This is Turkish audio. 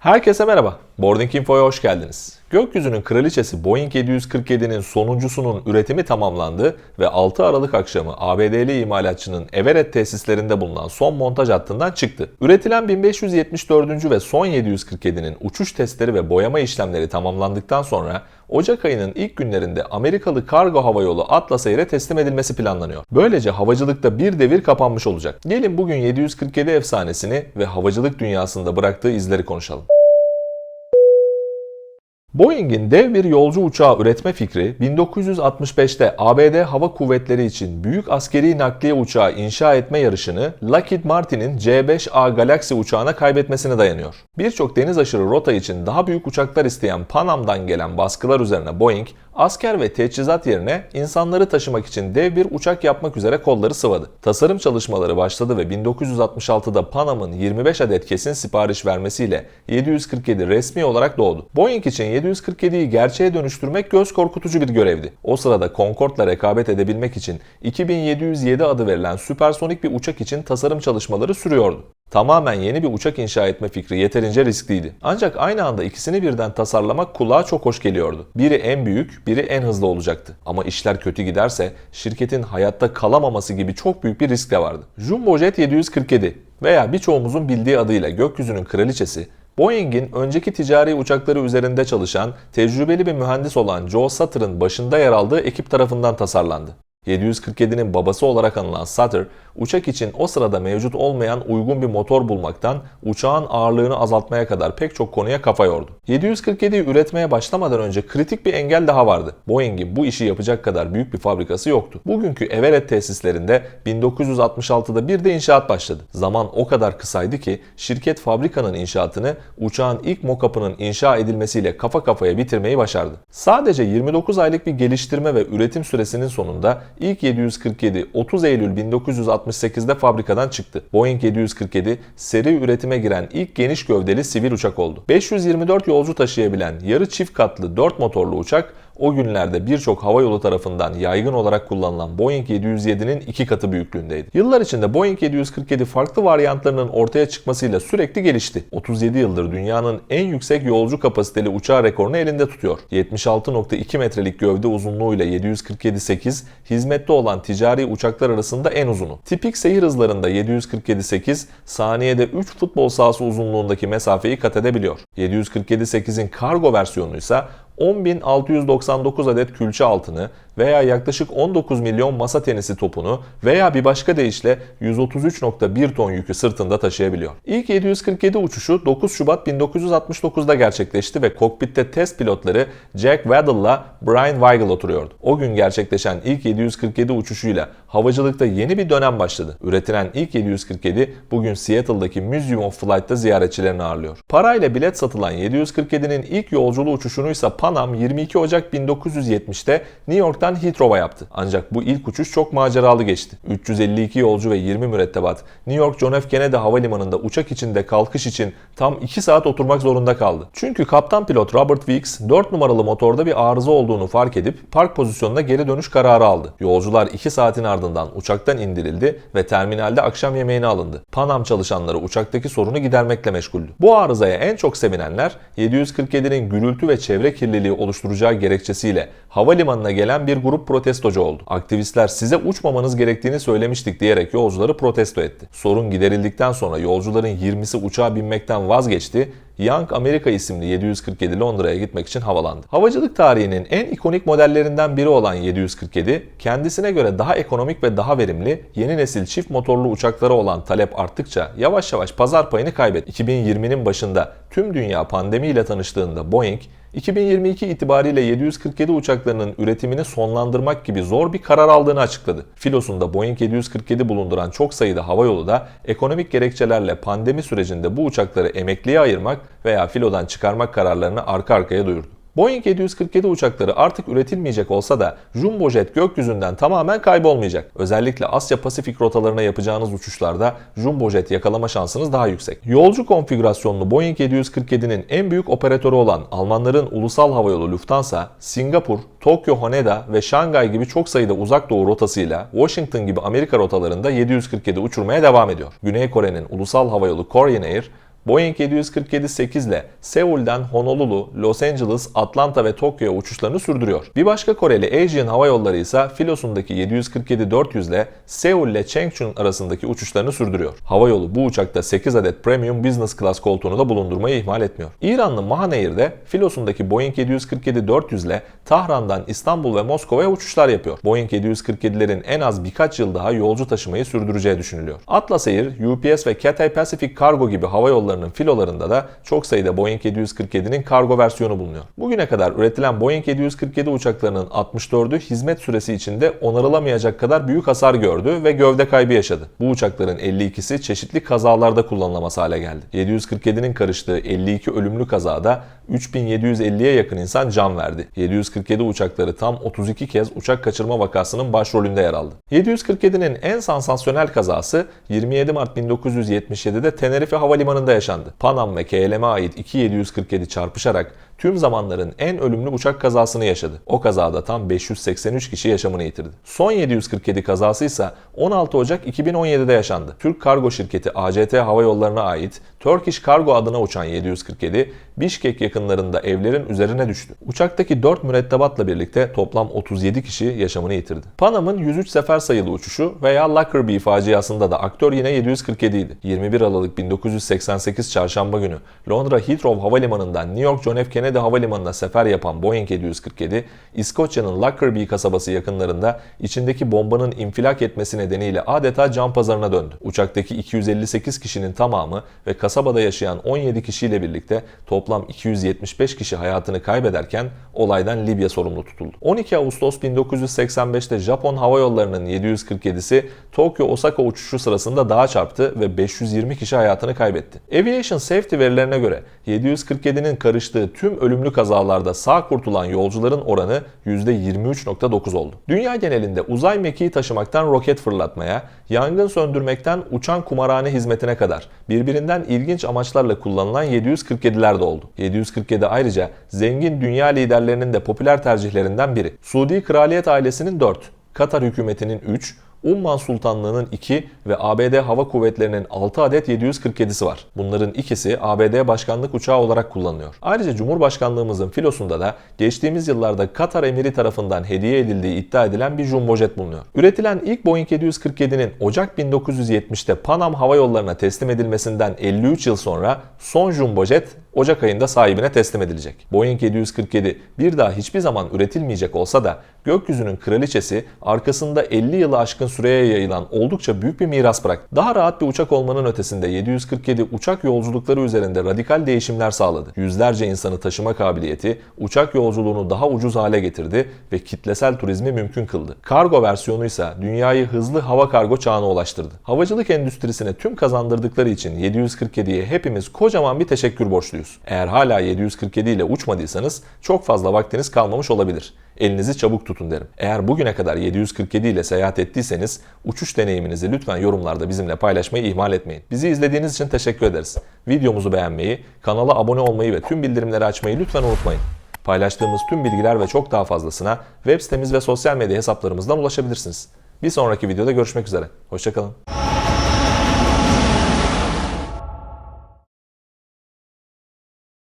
Herkese merhaba. Boarding Info'ya hoş geldiniz. Gökyüzünün kraliçesi Boeing 747'nin sonuncusunun üretimi tamamlandı ve 6 Aralık akşamı ABD'li imalatçının Everett tesislerinde bulunan son montaj hattından çıktı. Üretilen 1574. ve son 747'nin uçuş testleri ve boyama işlemleri tamamlandıktan sonra Ocak ayının ilk günlerinde Amerikalı kargo havayolu Atlas Air'e teslim edilmesi planlanıyor. Böylece havacılıkta bir devir kapanmış olacak. Gelin bugün 747 efsanesini ve havacılık dünyasında bıraktığı izleri konuşalım. Boeing'in dev bir yolcu uçağı üretme fikri 1965'te ABD Hava Kuvvetleri için büyük askeri nakliye uçağı inşa etme yarışını Lockheed Martin'in C-5A Galaxy uçağına kaybetmesine dayanıyor. Birçok deniz aşırı rota için daha büyük uçaklar isteyen Pan Am'dan gelen baskılar üzerine Boeing, asker ve teçhizat yerine insanları taşımak için dev bir uçak yapmak üzere kolları sıvadı. Tasarım çalışmaları başladı ve 1966'da Pan Am'ın 25 adet kesin sipariş vermesiyle 747 resmi olarak doğdu. Boeing için 747'yi gerçeğe dönüştürmek göz korkutucu bir görevdi. O sırada Concorde'la rekabet edebilmek için 2707 adı verilen süpersonik bir uçak için tasarım çalışmaları sürüyordu. Tamamen yeni bir uçak inşa etme fikri yeterince riskliydi. Ancak aynı anda ikisini birden tasarlamak kulağa çok hoş geliyordu. Biri en büyük, biri en hızlı olacaktı. Ama işler kötü giderse şirketin hayatta kalamaması gibi çok büyük bir risk de vardı. Jumbo Jet 747 veya birçoğumuzun bildiği adıyla gökyüzünün kraliçesi Boeing'in önceki ticari uçakları üzerinde çalışan tecrübeli bir mühendis olan Joe Sutter'ın başında yer aldığı ekip tarafından tasarlandı. 747'nin babası olarak anılan Sutter, uçak için o sırada mevcut olmayan uygun bir motor bulmaktan uçağın ağırlığını azaltmaya kadar pek çok konuya kafa yordu. 747'yi üretmeye başlamadan önce kritik bir engel daha vardı. Boeing'in bu işi yapacak kadar büyük bir fabrikası yoktu. Bugünkü Everett tesislerinde 1966'da bir de inşaat başladı. Zaman o kadar kısaydı ki şirket fabrikanın inşaatını uçağın ilk mock-up'ının inşa edilmesiyle kafa kafaya bitirmeyi başardı. Sadece 29 aylık bir geliştirme ve üretim süresinin sonunda ilk 747 30 Eylül 1968'de fabrikadan çıktı. Boeing 747 seri üretime giren ilk geniş gövdeli sivil uçak oldu. 524 yolcu taşıyabilen yarı çift katlı 4 motorlu uçak o günlerde birçok havayolu tarafından yaygın olarak kullanılan Boeing 707'nin iki katı büyüklüğündeydi. Yıllar içinde Boeing 747 farklı varyantlarının ortaya çıkmasıyla sürekli gelişti. 37 yıldır dünyanın en yüksek yolcu kapasiteli uçağı rekorunu elinde tutuyor. 76.2 metrelik gövde uzunluğuyla 747-8 hizmette olan ticari uçaklar arasında en uzunu. Tipik seyir hızlarında 747-8 saniyede 3 futbol sahası uzunluğundaki mesafeyi kat edebiliyor. 747-8'in kargo versiyonu ise 10.699 adet külçe altını veya yaklaşık 19 milyon masa tenisi topunu veya bir başka deyişle 133.1 ton yükü sırtında taşıyabiliyor. İlk 747 uçuşu 9 Şubat 1969'da gerçekleşti ve kokpitte test pilotları Jack Waddell'la Brian Weigel oturuyordu. O gün gerçekleşen ilk 747 uçuşuyla havacılıkta yeni bir dönem başladı. Üretilen ilk 747 bugün Seattle'daki Museum of Flight'ta ziyaretçilerini ağırlıyor. Parayla bilet satılan 747'nin ilk yolculuğu uçuşunu ise Pan Am 22 Ocak 1970'te New York'tan Heathrow'a yaptı. Ancak bu ilk uçuş çok maceralı geçti. 352 yolcu ve 20 mürettebat New York John F. Kennedy Havalimanı'nda uçak içinde kalkış için tam 2 saat oturmak zorunda kaldı. Çünkü kaptan pilot Robert Weeks 4 numaralı motorda bir arıza olduğunu fark edip park pozisyonuna geri dönüş kararı aldı. Yolcular 2 saatin ardından uçaktan indirildi ve terminalde akşam yemeğine alındı. Pan Am çalışanları uçaktaki sorunu gidermekle meşguldü. Bu arızaya en çok sevinenler 747'nin gürültü ve çevre kirliliği oluşturacağı gerekçesiyle havalimanına gelen bir grup protestocu oldu. Aktivistler size uçmamanız gerektiğini söylemiştik diyerek yolcuları protesto etti. Sorun giderildikten sonra yolcuların 20'si uçağa binmekten vazgeçti Young America isimli 747 Londra'ya gitmek için havalandı. Havacılık tarihinin en ikonik modellerinden biri olan 747, kendisine göre daha ekonomik ve daha verimli yeni nesil çift motorlu uçaklara olan talep arttıkça yavaş yavaş pazar payını kaybetti. 2020'nin başında tüm dünya pandemiyle tanıştığında Boeing, 2022 itibariyle 747 uçaklarının üretimini sonlandırmak gibi zor bir karar aldığını açıkladı. Filosunda Boeing 747 bulunduran çok sayıda havayolu da ekonomik gerekçelerle pandemi sürecinde bu uçakları emekliye ayırmak veya filodan çıkarmak kararlarını arka arkaya duyurdu. Boeing 747 uçakları artık üretilmeyecek olsa da Jumbo Jet gökyüzünden tamamen kaybolmayacak. Özellikle Asya Pasifik rotalarına yapacağınız uçuşlarda Jumbo Jet yakalama şansınız daha yüksek. Yolcu konfigürasyonlu Boeing 747'nin en büyük operatörü olan Almanların ulusal havayolu Lufthansa, Singapur, Tokyo Haneda ve Şangay gibi çok sayıda uzak doğu rotasıyla Washington gibi Amerika rotalarında 747 uçurmaya devam ediyor. Güney Kore'nin ulusal havayolu Korean Air, Boeing 747-8 ile Seul'den Honolulu, Los Angeles, Atlanta ve Tokyo'ya uçuşlarını sürdürüyor. Bir başka Koreli Asian Hava Yolları ise filosundaki 747-400 ile Seul ile Changchun arasındaki uçuşlarını sürdürüyor. Hava yolu bu uçakta 8 adet Premium Business Class koltuğunu da bulundurmayı ihmal etmiyor. İranlı Mahan Air'de filosundaki Boeing 747-400 ile Tahran'dan İstanbul ve Moskova'ya uçuşlar yapıyor. Boeing 747'lerin en az birkaç yıl daha yolcu taşımayı sürdüreceği düşünülüyor. Atlas Air, UPS ve Cathay Pacific Cargo gibi hava yollarının filolarında da çok sayıda Boeing 747'nin kargo versiyonu bulunuyor. Bugüne kadar üretilen Boeing 747 uçaklarının 64'ü hizmet süresi içinde onarılamayacak kadar büyük hasar gördü ve gövde kaybı yaşadı. Bu uçakların 52'si çeşitli kazalarda kullanılamaz hale geldi. 747'nin karıştığı 52 ölümlü kazada 3750'ye yakın insan can verdi. 747 uçakları tam 32 kez uçak kaçırma vakasının başrolünde yer aldı. 747'nin en sansasyonel kazası 27 Mart 1977'de Tenerife Havalimanı'nda yaşandı. Panam ve KLM'e ait iki 747 çarpışarak tüm zamanların en ölümlü uçak kazasını yaşadı. O kazada tam 583 kişi yaşamını yitirdi. Son 747 kazası ise 16 Ocak 2017'de yaşandı. Türk kargo şirketi ACT Hava Yolları'na ait Turkish Cargo adına uçan 747 Bişkek yakınlarında evlerin üzerine düştü. Uçaktaki 4 mürettebatla birlikte toplam 37 kişi yaşamını yitirdi. Panam'ın 103 sefer sayılı uçuşu veya Lockerbie faciasında da aktör yine 747 idi. 21 Aralık 1988 çarşamba günü Londra Heathrow Havalimanı'ndan New York John F. Kennedy Havalimanı'na sefer yapan Boeing 747, İskoçya'nın Lockerbie kasabası yakınlarında içindeki bombanın infilak etmesi nedeniyle adeta can pazarına döndü. Uçaktaki 258 kişinin tamamı ve kasabada yaşayan 17 kişiyle birlikte toplam 275 kişi hayatını kaybederken olaydan Libya sorumlu tutuldu. 12 Ağustos 1985'te Japon Hava Yolları'nın 747'si Tokyo Osaka uçuşu sırasında dağa çarptı ve 520 kişi hayatını kaybetti. Aviation Safety verilerine göre 747'nin karıştığı tüm ölümlü kazalarda sağ kurtulan yolcuların oranı %23.9 oldu. Dünya genelinde uzay mekiği taşımaktan roket fırlatmaya, yangın söndürmekten uçan kumarhane hizmetine kadar birbirinden ilginç amaçlarla kullanılan 747'ler de oldu. 747 ayrıca zengin dünya liderlerinin de popüler tercihlerinden biri. Suudi Kraliyet ailesinin 4, Katar hükümetinin 3, Umman Sultanlığı'nın 2 ve ABD Hava Kuvvetleri'nin 6 adet 747'si var. Bunların ikisi ABD başkanlık uçağı olarak kullanılıyor. Ayrıca Cumhurbaşkanlığımızın filosunda da geçtiğimiz yıllarda Katar emiri tarafından hediye edildiği iddia edilen bir jumbojet bulunuyor. Üretilen ilk Boeing 747'nin Ocak 1970'te Panam Hava Yolları'na teslim edilmesinden 53 yıl sonra son jumbojet Ocak ayında sahibine teslim edilecek. Boeing 747 bir daha hiçbir zaman üretilmeyecek olsa da gökyüzünün kraliçesi arkasında 50 yılı aşkın süreye yayılan oldukça büyük bir miras bıraktı. Daha rahat bir uçak olmanın ötesinde 747 uçak yolculukları üzerinde radikal değişimler sağladı. Yüzlerce insanı taşıma kabiliyeti uçak yolculuğunu daha ucuz hale getirdi ve kitlesel turizmi mümkün kıldı. Kargo versiyonu ise dünyayı hızlı hava kargo çağına ulaştırdı. Havacılık endüstrisine tüm kazandırdıkları için 747'ye hepimiz kocaman bir teşekkür borçluyuz. Eğer hala 747 ile uçmadıysanız çok fazla vaktiniz kalmamış olabilir. Elinizi çabuk tutun derim. Eğer bugüne kadar 747 ile seyahat ettiyseniz uçuş deneyiminizi lütfen yorumlarda bizimle paylaşmayı ihmal etmeyin. Bizi izlediğiniz için teşekkür ederiz. Videomuzu beğenmeyi, kanala abone olmayı ve tüm bildirimleri açmayı lütfen unutmayın. Paylaştığımız tüm bilgiler ve çok daha fazlasına web sitemiz ve sosyal medya hesaplarımızdan ulaşabilirsiniz. Bir sonraki videoda görüşmek üzere. Hoşçakalın.